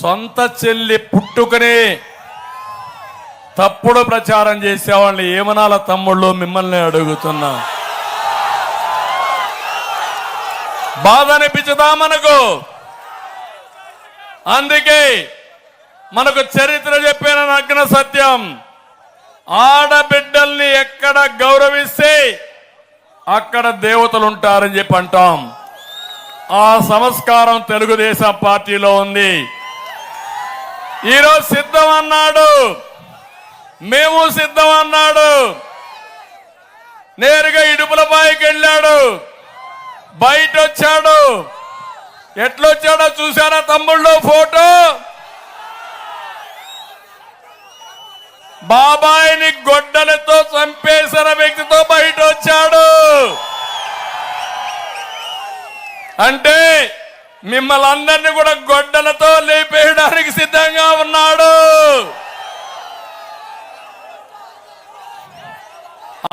సొంత చెల్లి పుట్టుకనే తప్పుడు ప్రచారం చేసేవాళ్ళు ఏమనాల తమ్ముళ్ళు? మిమ్మల్ని అడుగుతున్నా. బాధ అనిపించదా మనకు అందుకే మనకు చరిత్ర చెప్పిన నగ్న సత్యం. ఆడబిడ్డల్ని ఎక్కడ గౌరవిస్తే అక్కడ దేవతలు ఉంటారని చెప్పి అంటాం. ఆ సంస్కారం తెలుగుదేశం పార్టీలో ఉంది. ఈరోజు సిద్ధం అన్నాడు. మేము సిద్ధం అన్నాడు. నేరుగా ఇడుపులపాయికి వెళ్ళాడు. బయట వచ్చాడు. ఎట్లొచ్చాడో చూసారా తమ్ముళ్ళు ఫోటో? బాబాయిని గొడ్డలతో చంపేసిన వ్యక్తితో బయట వచ్చాడు. అంటే మిమ్మల్ని అందరినీ కూడా గొడ్డలతో లేపేయడానికి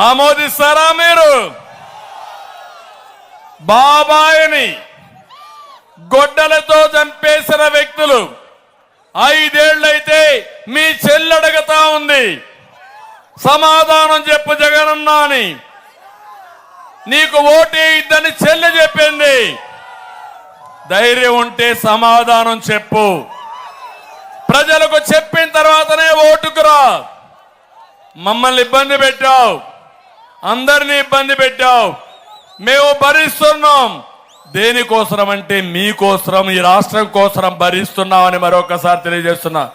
ఆమోదిస్తారా మీరు? బాబాయిని గొడ్డలతో చంపేసిన వ్యక్తులు ఐదేళ్ళైతే మీ చెల్లెడగతా ఉంది. సమాధానం చెప్పు జగనన్నా అని నీకు ఓటే ఇద్దని చెల్లె చెప్పింది. ధైర్యం ఉంటే సమాధానం చెప్పు. ప్రజలకు చెప్పిన తర్వాతనే ఓటుకురా మమ్మల్ని ఇబ్బంది పెట్టావు. అందరినీ ఇబ్బంది పెట్టావు. మేము భరిస్తున్నాం. దేనికోసరం అంటే మీకోసరం ఈ రాష్ట్రం కోసరం భరిస్తున్నామని మరొకసారి తెలియజేస్తున్నా.